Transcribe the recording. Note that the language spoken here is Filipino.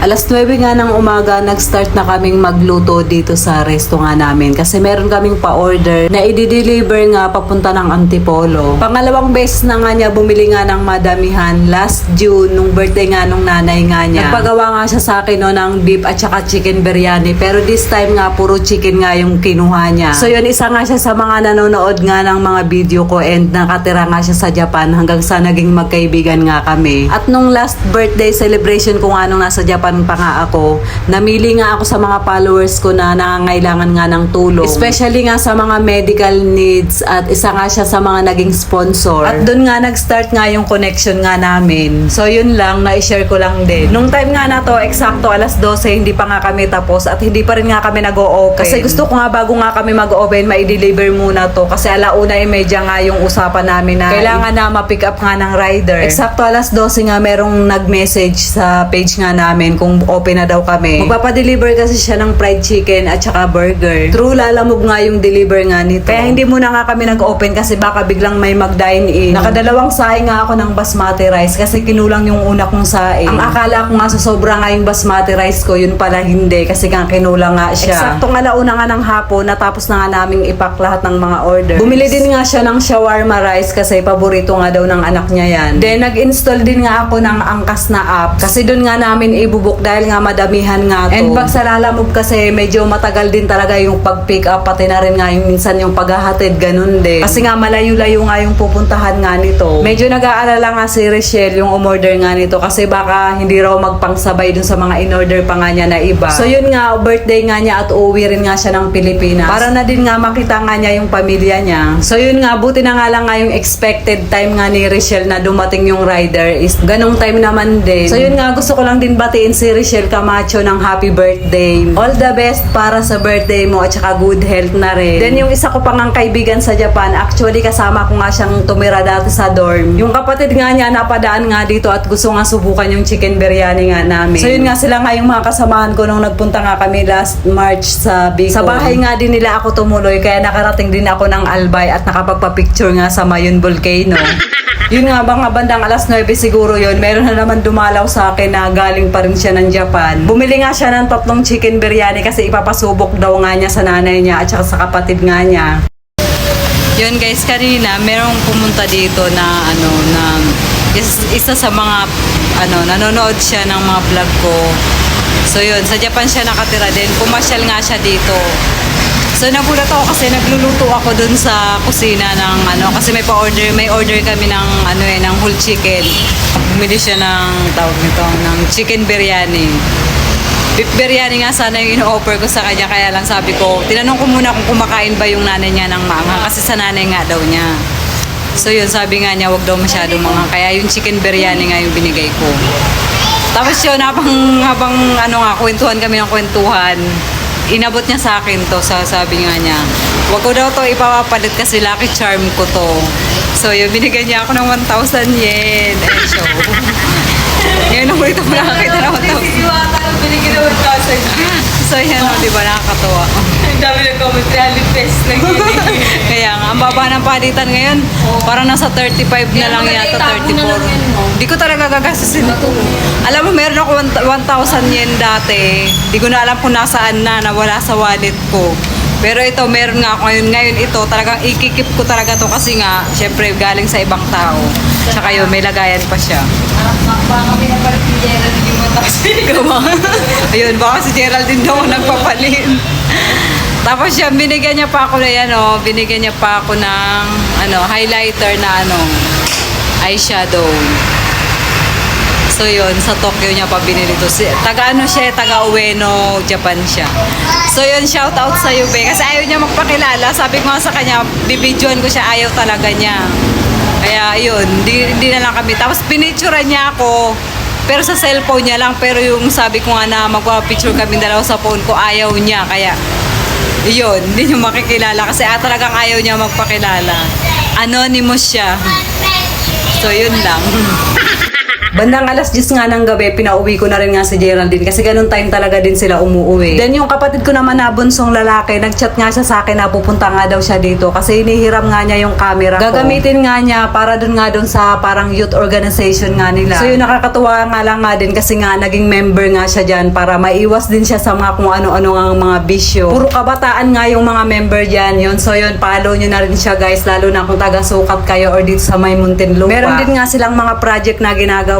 Alas 9 nga ng umaga, nag-start na kaming magluto dito sa resto nga namin. Kasi meron kaming pa-order na i-deliver nga papunta ng Antipolo. Pangalawang beses na nga niya bumili nga ng madamihan last June nung birthday nga nung nanay nga niya. Nagpagawa nga siya sa akin no, ng beef at saka chicken biryani. Pero this time nga puro chicken nga yung kinuha niya. So yun, isa nga siya sa mga nanonood nga ng mga video ko and nakatira nga siya sa Japan hanggang sa naging magkaibigan nga kami. At nung last birthday celebration ko nga nung nasa Japan pa nga ako, namili nga ako sa mga followers ko na nangangailangan nga ng tulong. Especially nga sa mga medical needs at isa nga siya sa mga naging sponsor. At doon nga nag-start nga yung connection nga namin. So yun lang, na-share ko lang din. Nung time nga na to, eksakto alas 12, hindi pa nga kami tapos at hindi pa rin nga kami nag-o-open. Kasi gusto ko nga bago nga kami mag-open, ma-deliver muna to. Kasi alauna e medya nga yung usapan namin na kailangan na ma-pick up nga ng rider. Eksakto alas 12 nga merong nag-message sa page nga namin kung open na daw kami. Magpapadeliver kasi siya ng fried chicken at saka burger. True, lalamog nga yung deliver nga nito. Kaya hindi muna nga kami nag-open kasi baka biglang may mag-dine in. Nakadalawang saing nga ako ng basmati rice kasi kinulang yung una kong saing. Ang akala ko nga sa sobra nga yung basmati rice ko, yun pala hindi kasi nga kinulang nga siya. Eksakto nga launa nga ng hapon, natapos na nga naming ipak lahat ng mga order. Bumili din nga siya ng shawarma rice kasi paborito nga daw ng anak niya yan. Then nag-install din nga ako ng angkas na app kasi doon nga namin ibubuk dahil nga madamihan nga to. And pag sa lalamove kasi medyo matagal din talaga yung pag-pick up pati na rin nga yung minsan yung paghahatid ganun din. Kasi nga malayo-layo nga yung pupuntahan nga nito. Medyo nag-aalala nga si Rochelle yung umorder nga nito kasi baka hindi raw magpangsabay dun sa mga in-order pa nga niya na iba. So yun nga, birthday nga niya at uuwi rin nga siya ng Pilipinas. Para na din nga makita nga niya yung pamilya niya. So yun nga, buti na nga lang nga yung expected time nga ni Rochelle na dumating yung rider is ganong time naman din. So yun nga, gusto ko lang din batiin si Rochelle Camacho ng happy birthday. All the best para sa birthday mo at saka good health na rin. Then yung isa ko pang ang kaibigan sa Japan, actually kasama ko nga siyang tumira dati sa dorm. Yung kapatid nga niya napadaan nga dito at gusto nga subukan yung chicken biryani nga namin. So yun nga sila nga yung mga kasamahan ko nung nagpunta nga kami last March sa Bicol. Sa bahay nga din nila ako tumuloy kaya nakarating din ako ng Albay at nakapagpa-picture nga sa Mayon Volcano. Yun nga, mga bandang alas 9 siguro yun, meron na naman dumalaw sa akin na galing pa rin siya ng Japan. Bumili nga siya ng tatlong chicken biryani kasi ipapasubok daw nga niya sa nanay niya at saka sa kapatid nga niya. Yun guys, kanina merong pumunta dito na ano na is- isa sa mga ano nanonood siya ng mga vlog ko. So yun, sa Japan siya nakatira din. Pumasyal nga siya dito. So nagulat ako kasi nagluluto ako dun sa kusina ng ano kasi may pa-order, may order kami ng ano eh ng whole chicken. Bumili siya ng tawag nito ng chicken biryani. Beef biryani nga sana yung ino-offer ko sa kanya kaya lang sabi ko, tinanong ko muna kung kumakain ba yung nanay niya ng maanghang kasi sa nanay nga daw niya. So yun, sabi nga niya, wag daw masyado mga kaya yung chicken biryani nga yung binigay ko. Tapos yun, habang, habang ano nga, kwentuhan kami ng kwentuhan, inabot niya sa akin to, sa sabi nga niya, wag ko daw to ipapapalit kasi lucky charm ko to. So yun, binigyan niya ako ng 1,000 yen. Ayan show. Ngayon ako ito nakakita ng 1,000. Iwata ng binigyan ng 1,000. So yan o, di ba nakakatawa? Dami ng comment, 300 pesos lang yun eh. Kaya nga, ang baba ng palitan ngayon, parang nasa 35 na lang yata, maganda, itago na lang yan, 34. no? Di ko talaga gagastusin ito. Alam mo, meron ako 1,000 yen dati. Di ko na alam kung nasaan na, nawala sa wallet ko. Pero ito, meron nga ako ngayon. Ngayon ito, talagang ikikip ko talaga to kasi nga, syempre, galing sa ibang tao. Tsaka yun, may lagayan pa siya. Baka pinapalit ni Gerald yung 1,000. Gawa. Ayun, baka si Geraldine daw ang nagpapalit. Tapos siya, binigyan niya pa ako na yan, oh. Binigyan niya pa ako ng, ano, highlighter na, ano, eyeshadow. So yun, sa Tokyo niya pa binili to. Si, taga ano siya, taga Ueno, Japan siya. So yun, shout out sa iyo, be. Kasi ayaw niya magpakilala. Sabi ko nga sa kanya, bibidyoan ko siya, ayaw talaga niya. Kaya yun, di, di na lang kami. Tapos pinicturean niya ako. Pero sa cellphone niya lang. Pero yung sabi ko nga na magpapicture kami dalawa sa phone ko, ayaw niya. Kaya yun, hindi niyo makikilala. Kasi ah, talagang ayaw niya magpakilala. Anonymous siya. So yun lang. Bandang alas 10 nga ng gabi, pinauwi ko na rin nga si Geraldine kasi ganun time talaga din sila umuwi. Then yung kapatid ko naman na bunsong lalaki, nagchat nga siya sa akin na pupunta nga daw siya dito kasi hinihiram nga niya yung camera. Gagamitin nga niya para dun nga dun sa parang youth organization nga nila. So yun nakakatuwa nga lang nga din kasi nga naging member nga siya dyan para maiwas din siya sa mga kung ano-ano nga mga bisyo. Puro kabataan nga yung mga member dyan yun. So yun, follow nyo na rin siya guys lalo na kung taga-sukat kayo or dito sa may Muntinlupa. Meron din nga silang mga project na ginagawa.